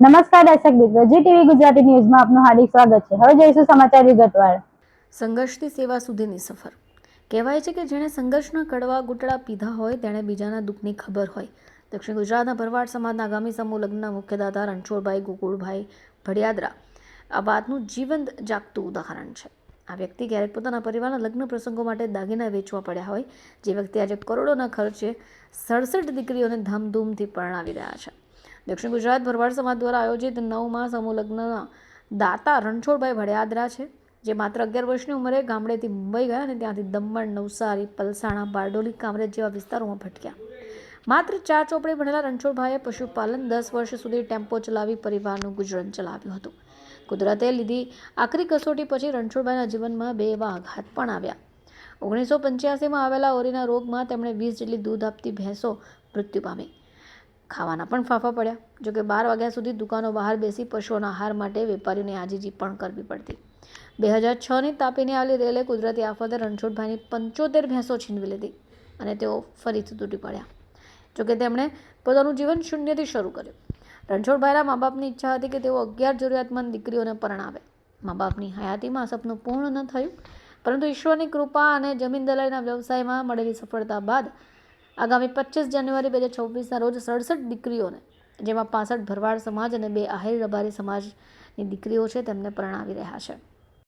નમસ્કાર દર્શક મિત્રો, જી ટીવી ગુજરાતી ન્યૂઝમાં આપનું હાર્દિક સ્વાગત છે. હવે જોઈશું સમાચાર વિગતવાર સંઘર્ષથી સેવા સુધીની સફર. કહેવાય છે કે જેણે સંઘર્ષના કડવા ઘૂંટડા પીધા હોય, તેણે બીજાના દુઃખની ખબર હોય. દક્ષિણ ગુજરાતના ભરવાડ સમાજના આગામી સમૂહ લગ્નના મુખ્યદાતા રણછોડભાઈ ગોકુળભાઈ ભડિયાદરા. આ વાતનું જીવંત જાગતું ઉદાહરણ છે. આ વ્યક્તિ ક્યારેક પોતાના પરિવારના લગ્ન પ્રસંગો માટે દાગીના વેચવા પડ્યા હોય, જે વ્યક્તિ આજે કરોડોના ખર્ચે સડસઠ દીકરીઓને ધામધૂમથી પરણાવી રહ્યા છે. દક્ષિણ ગુજરાત ભરવાડ સમાજ દ્વારા આયોજિત નવમાં સમૂહ લગ્નના દાતા રણછોડભાઈ ભડિયાદરા છે, જે માત્ર અગિયાર વર્ષની ઉંમરે ગામડેથી મુંબઈ ગયા અને ત્યાંથી દમણ, નવસારી, પલસાણા, બારડોલી, કામરેજ જેવા વિસ્તારોમાં ભટક્યા. માત્ર ચાર ચોપડે ભણેલા રણછોડભાઈએ પશુપાલન દસ વર્ષ સુધી ટેમ્પો ચલાવી પરિવારનું ગુજરાન ચલાવ્યું હતું. કુદરતે લીધી આખરી કસોટી પછી રણછોડભાઈના જીવનમાં બે એવા આઘાત પણ આવ્યા. ઓગણીસો પંચ્યાસીમાં આવેલા ઓરીના રોગમાં તેમણે વીસ જેટલી દૂધ આપતી ભેંસો મૃત્યુ પામી. ખાવાના પણ ફાફા પડ્યા. જોકે બાર વાગ્યા સુધી દુકાનો બહાર બેસી પશુઓના આહાર માટે વેપારીઓને આજીજી પણ કરવી પડતી. બે હજાર છની તાપીને આવેલી રેલે કુદરતી આફતે રણછોડભાઈની પંચોતેર ભેંસો છીનવી લીધી અને તેઓ ફરીથી તૂટી પડ્યા. જોકે તેમણે પોતાનું જીવન શૂન્યથી શરૂ કર્યું. રણછોડભાઈના મા બાપની ઈચ્છા હતી કે તેઓ અગિયાર જરૂરિયાતમંદ દીકરીઓને પરણાવે. મા બાપની હયાતીમાં સપનું પૂર્ણ ન થયું, પરંતુ ઈશ્વરની કૃપા અને જમીન દલાઈના વ્યવસાયમાં મળેલી સફળતા બાદ આગામી પચીસ જાન્યુઆરી બે હજાર છવ્વીસના રોજ સડસઠ દીકરીઓને, જેમાં પાસઠ ભરવાડ સમાજ અને બે આહિર રબારી સમાજની દીકરીઓ છે, તેમને પરણાવી રહ્યા છે.